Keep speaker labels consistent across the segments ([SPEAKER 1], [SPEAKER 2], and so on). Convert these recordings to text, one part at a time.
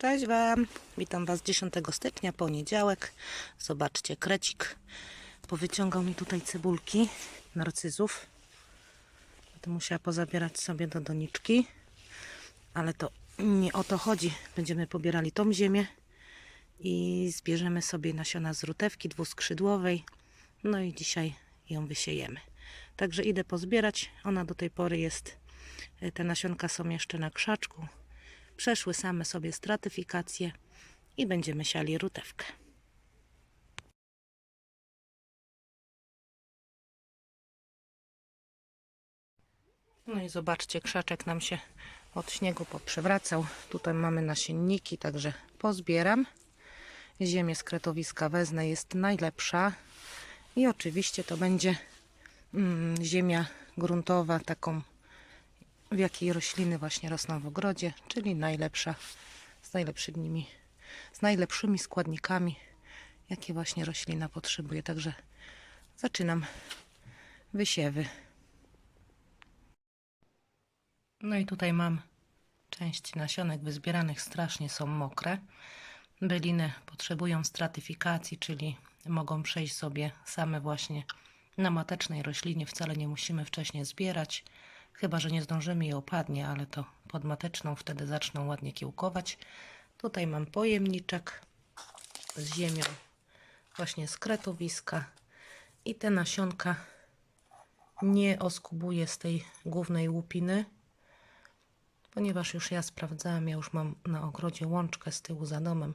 [SPEAKER 1] Cześć Wam, witam Was 10 stycznia, poniedziałek. Zobaczcie, krecik powyciągał mi tutaj cebulki narcyzów. Będę musiała pozabierać sobie do doniczki, ale to nie o to chodzi. Będziemy pobierali tą ziemię i zbierzemy sobie nasiona z rutewki dwuskrzydłowej. No i dzisiaj ją wysiejemy. Także idę pozbierać. Ona do tej pory jest, te nasionka są jeszcze na krzaczku przeszły same sobie stratyfikację i będziemy siali rutewkę. No i zobaczcie, krzaczek nam się od śniegu poprzewracał. Tutaj mamy nasienniki, także pozbieram. Ziemię z kretowiska wezmę, jest najlepsza. I oczywiście to będzie mm, ziemia gruntowa, taką w jakiej rośliny właśnie rosną w ogrodzie, czyli najlepsza, z najlepszymi, z najlepszymi składnikami, jakie właśnie roślina potrzebuje. Także zaczynam wysiewy. No i tutaj mam część nasionek wyzbieranych, strasznie są mokre. Byliny potrzebują stratyfikacji, czyli mogą przejść sobie same właśnie na matecznej roślinie. Wcale nie musimy wcześniej zbierać. Chyba, że nie zdążymy i opadnie, ale to pod mateczną wtedy zaczną ładnie kiełkować. Tutaj mam pojemniczek z ziemią właśnie z kretowiska i te nasionka nie oskubuję z tej głównej łupiny, ponieważ już ja sprawdzałam, ja już mam na ogrodzie łączkę z tyłu za domem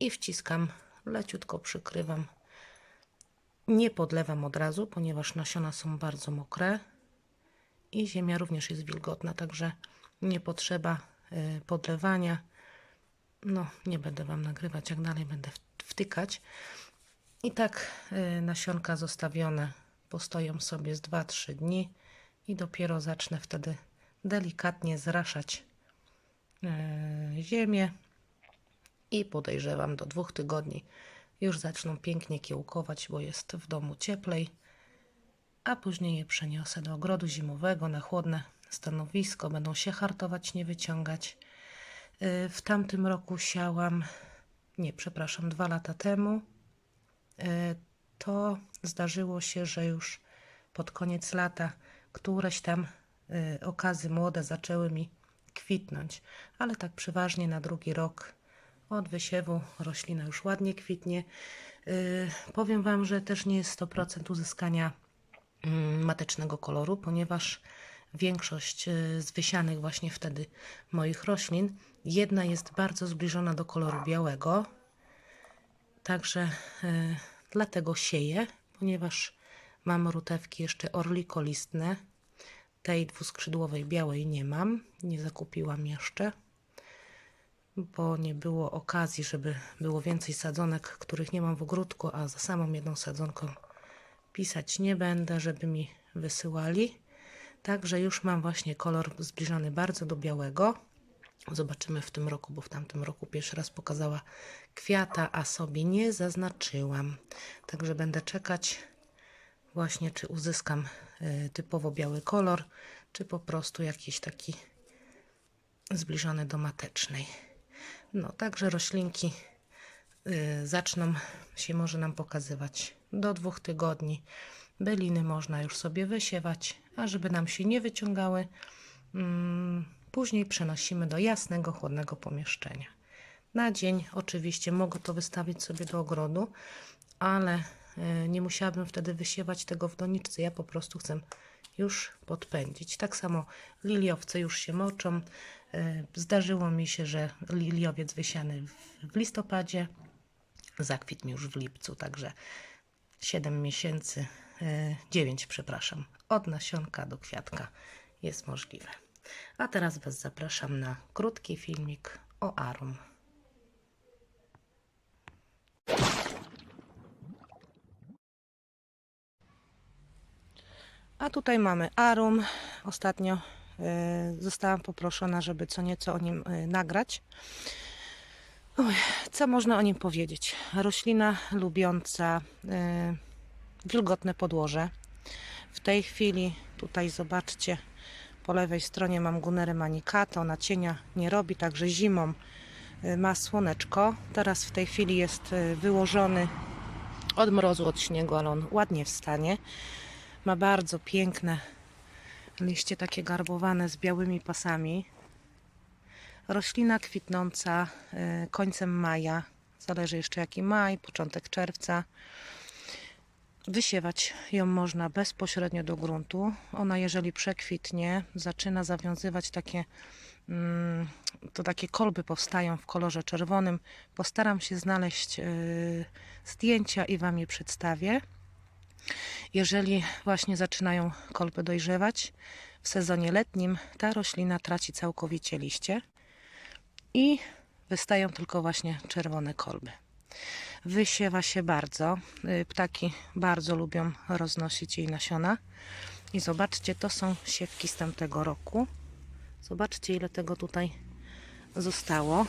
[SPEAKER 1] i wciskam, leciutko przykrywam. Nie podlewam od razu, ponieważ nasiona są bardzo mokre i ziemia również jest wilgotna, także nie potrzeba y, podlewania. No, nie będę Wam nagrywać, jak dalej będę wtykać. I tak y, nasionka zostawione postoją sobie z 2-3 dni i dopiero zacznę wtedy delikatnie zraszać y, ziemię i podejrzewam do dwóch tygodni już zaczną pięknie kiełkować, bo jest w domu cieplej a później je przeniosę do ogrodu zimowego na chłodne stanowisko. Będą się hartować, nie wyciągać. Y, w tamtym roku siałam, nie, przepraszam, dwa lata temu. Y, to zdarzyło się, że już pod koniec lata któreś tam y, okazy młode zaczęły mi kwitnąć, ale tak przeważnie na drugi rok od wysiewu roślina już ładnie kwitnie. Powiem Wam, że też nie jest 100% uzyskania matecznego koloru, ponieważ większość y, z wysianych właśnie wtedy moich roślin, jedna jest bardzo zbliżona do koloru białego, także y, dlatego sieję, ponieważ mam rutewki jeszcze orlikolistne, tej dwuskrzydłowej białej nie mam, nie zakupiłam jeszcze, bo nie było okazji, żeby było więcej sadzonek, których nie mam w ogródku, a za samą jedną sadzonką pisać nie będę, żeby mi wysyłali. Także już mam właśnie kolor zbliżony bardzo do białego. Zobaczymy w tym roku, bo w tamtym roku pierwszy raz pokazała kwiata, a sobie nie zaznaczyłam. Także będę czekać właśnie, czy uzyskam y, typowo biały kolor, czy po prostu jakiś taki zbliżony do matecznej. No, także roślinki zaczną się może nam pokazywać do dwóch tygodni. Byliny można już sobie wysiewać, a żeby nam się nie wyciągały, mm, później przenosimy do jasnego, chłodnego pomieszczenia. Na dzień oczywiście mogę to wystawić sobie do ogrodu, ale y, nie musiałabym wtedy wysiewać tego w doniczce. Ja po prostu chcę już podpędzić. Tak samo liliowce już się moczą. Y, zdarzyło mi się, że liliowiec wysiany w listopadzie, zakwitł mi już w lipcu, także 7 miesięcy, 9 e, przepraszam, od nasionka do kwiatka jest możliwe. A teraz Was zapraszam na krótki filmik o arum. A tutaj mamy arum. Ostatnio y, zostałam poproszona, żeby co nieco o nim y, nagrać. Oj, co można o nim powiedzieć? Roślina lubiąca y, wilgotne podłoże. W tej chwili, tutaj zobaczcie, po lewej stronie mam gunerę manicato, ona cienia nie robi, także zimą y, ma słoneczko. Teraz w tej chwili jest y, wyłożony od mrozu, od śniegu, ale on ładnie wstanie. Ma bardzo piękne liście takie garbowane z białymi pasami. Roślina kwitnąca y, końcem maja, zależy jeszcze jaki maj, początek czerwca. Wysiewać ją można bezpośrednio do gruntu. Ona, jeżeli przekwitnie, zaczyna zawiązywać takie, mm, to takie kolby powstają w kolorze czerwonym. Postaram się znaleźć y, zdjęcia i Wam je przedstawię. Jeżeli właśnie zaczynają kolby dojrzewać, w sezonie letnim ta roślina traci całkowicie liście i wystają tylko właśnie czerwone kolby. Wysiewa się bardzo. Y, Ptaki bardzo lubią roznosić jej nasiona. I zobaczcie, to są siewki z tamtego roku. Zobaczcie, ile tego tutaj zostało.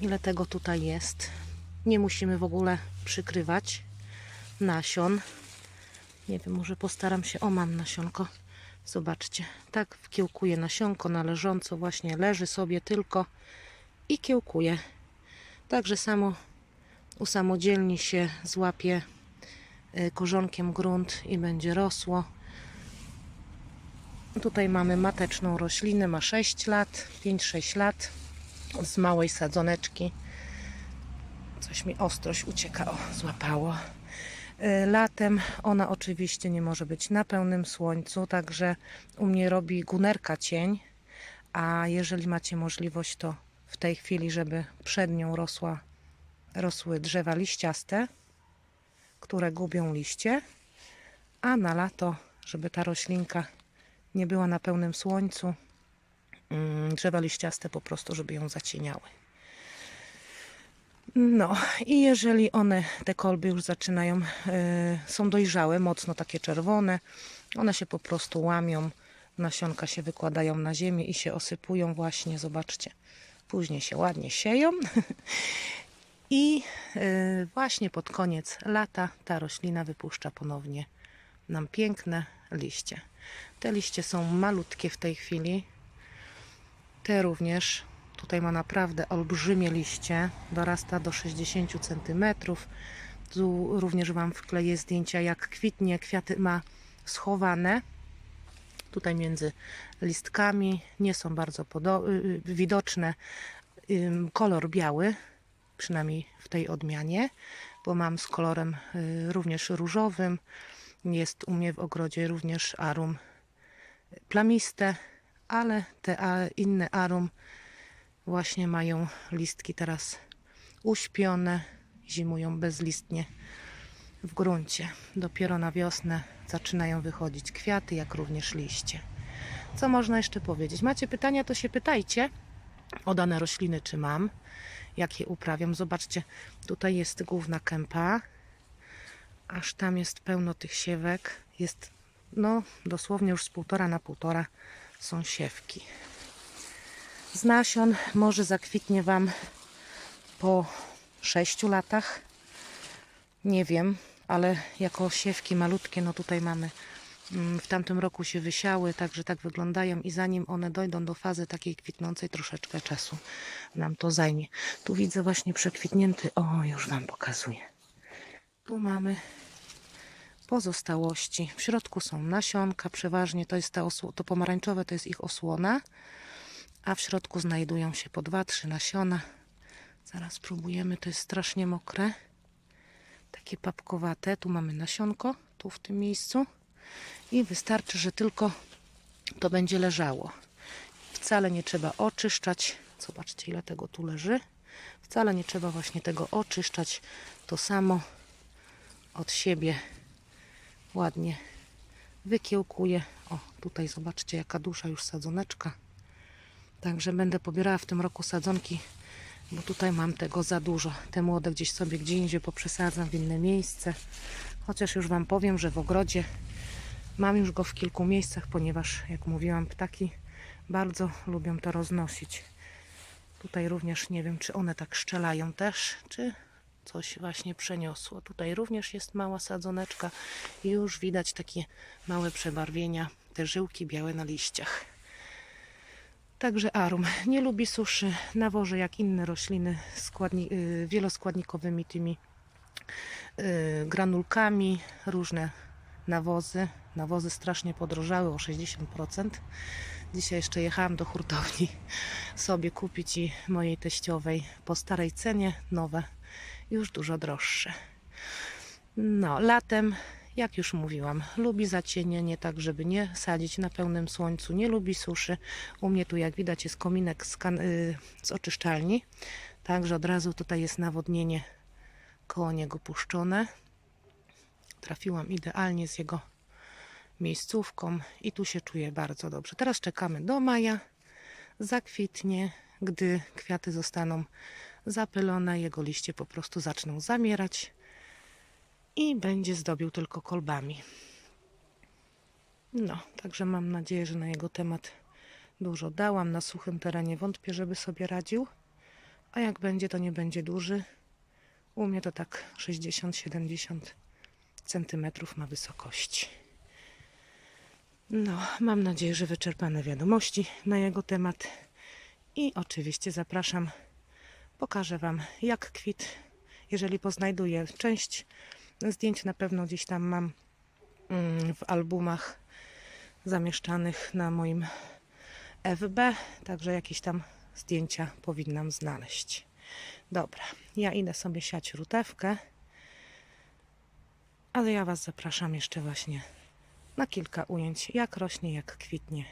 [SPEAKER 1] Ile tego tutaj jest. Nie musimy w ogóle przykrywać nasion. Nie wiem, może postaram się. O, mam nasionko. Zobaczcie, tak wkiełkuje nasionko należąco, właśnie leży sobie tylko i kiełkuje. Także samo usamodzielni się, złapie y, korzonkiem grunt i będzie rosło. Tutaj mamy mateczną roślinę, ma 6 lat, 5-6 lat, z małej sadzoneczki. Coś mi ostrość ucieka, o, złapało. Y, Latem ona oczywiście nie może być na pełnym słońcu, także u mnie robi gunerka cień, a jeżeli macie możliwość, to w tej chwili, żeby przed nią rosła, rosły drzewa liściaste, które gubią liście, a na lato, żeby ta roślinka nie była na pełnym słońcu, mm, drzewa liściaste po prostu, żeby ją zacieniały. No i jeżeli one, te kolby już zaczynają, e, są dojrzałe, mocno takie czerwone, one się po prostu łamią, nasionka się wykładają na ziemię i się osypują właśnie, zobaczcie. Później się ładnie sieją i e, właśnie pod koniec lata ta roślina wypuszcza ponownie nam piękne liście. Te liście są malutkie w tej chwili. Te również. Tutaj ma naprawdę olbrzymie liście. Dorasta do 60 cm. Tu również Wam wkleję zdjęcia, jak kwitnie. Kwiaty ma schowane. Tutaj między listkami nie są bardzo y, y, widoczne. Kolor biały, przynajmniej w tej odmianie, bo mam z kolorem y, również różowym. Jest u mnie w ogrodzie również arum plamiste, ale te inne arum właśnie mają listki teraz uśpione, zimują bezlistnie w gruncie. Dopiero na wiosnę zaczynają wychodzić kwiaty, jak również liście. Co można jeszcze powiedzieć? Macie pytania, to się pytajcie o dane rośliny, czy mam, jak je uprawiam. Zobaczcie, tutaj jest główna kępa, aż tam jest pełno tych siewek. Jest, no, dosłownie już z półtora na półtora są siewki. Z nasion może zakwitnie Wam po 6 latach. Nie wiem, ale jako siewki malutkie, no tutaj mamy mm, w tamtym roku się wysiały, także tak wyglądają i zanim one dojdą do fazy takiej kwitnącej, troszeczkę czasu nam to zajmie. Tu widzę właśnie przekwitnięty, o już Wam pokazuję. Tu mamy pozostałości. W środku są nasionka, przeważnie to jest ta osło- to pomarańczowe, to jest ich osłona, a w środku znajdują się po dwa, trzy nasiona. Zaraz spróbujemy, to jest strasznie mokre. Takie papkowate. Tu mamy nasionko, tu w tym miejscu. I wystarczy, że tylko to będzie leżało. Wcale nie trzeba oczyszczać. Zobaczcie, ile tego tu leży. Wcale nie trzeba właśnie tego oczyszczać. To samo od siebie ładnie wykiełkuję. O, tutaj zobaczcie, jaka duża już sadzoneczka. Także będę pobierała w tym roku sadzonki, bo tutaj mam tego za dużo. Te młode gdzieś sobie gdzie indziej poprzesadzam w inne miejsce. Chociaż już Wam powiem, że w ogrodzie mam już go w kilku miejscach, ponieważ, jak mówiłam, ptaki bardzo lubią to roznosić. Tutaj również nie wiem, czy one tak szczelają też, czy coś właśnie przeniosło. Tutaj również jest mała sadzoneczka i już widać takie małe przebarwienia, te żyłki białe na liściach. Także arum nie lubi suszy, nawożę jak inne rośliny składni, y, wieloskładnikowymi tymi y, granulkami, różne nawozy. Nawozy strasznie podrożały o 60%. Dzisiaj jeszcze jechałam do hurtowni sobie kupić i mojej teściowej po starej cenie nowe, już dużo droższe. No, latem, jak już mówiłam, lubi zacienienie, tak żeby nie sadzić na pełnym słońcu, nie lubi suszy. U mnie tu, jak widać, jest kominek z, y, z oczyszczalni, także od razu tutaj jest nawodnienie koło niego puszczone. Trafiłam idealnie z jego miejscówką i tu się czuję bardzo dobrze. Teraz czekamy do maja, zakwitnie, gdy kwiaty zostaną zapylone, jego liście po prostu zaczną zamierać i będzie zdobił tylko kolbami. No, także mam nadzieję, że na jego temat dużo dałam. Na suchym terenie wątpię, żeby sobie radził, a jak będzie, to nie będzie duży. U mnie to tak 60-70 centymetrów ma wysokości. No, mam nadzieję, że wyczerpane wiadomości na jego temat. I oczywiście zapraszam, pokażę Wam jak kwit, jeżeli poznajduję. Część zdjęć na pewno gdzieś tam mam mm, w albumach zamieszczanych na moim FB, także jakieś tam zdjęcia powinnam znaleźć. Dobra, ja idę sobie siać rutewkę, ale ja Was zapraszam jeszcze właśnie na kilka ujęć, jak rośnie, jak kwitnie.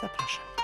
[SPEAKER 1] Zapraszam.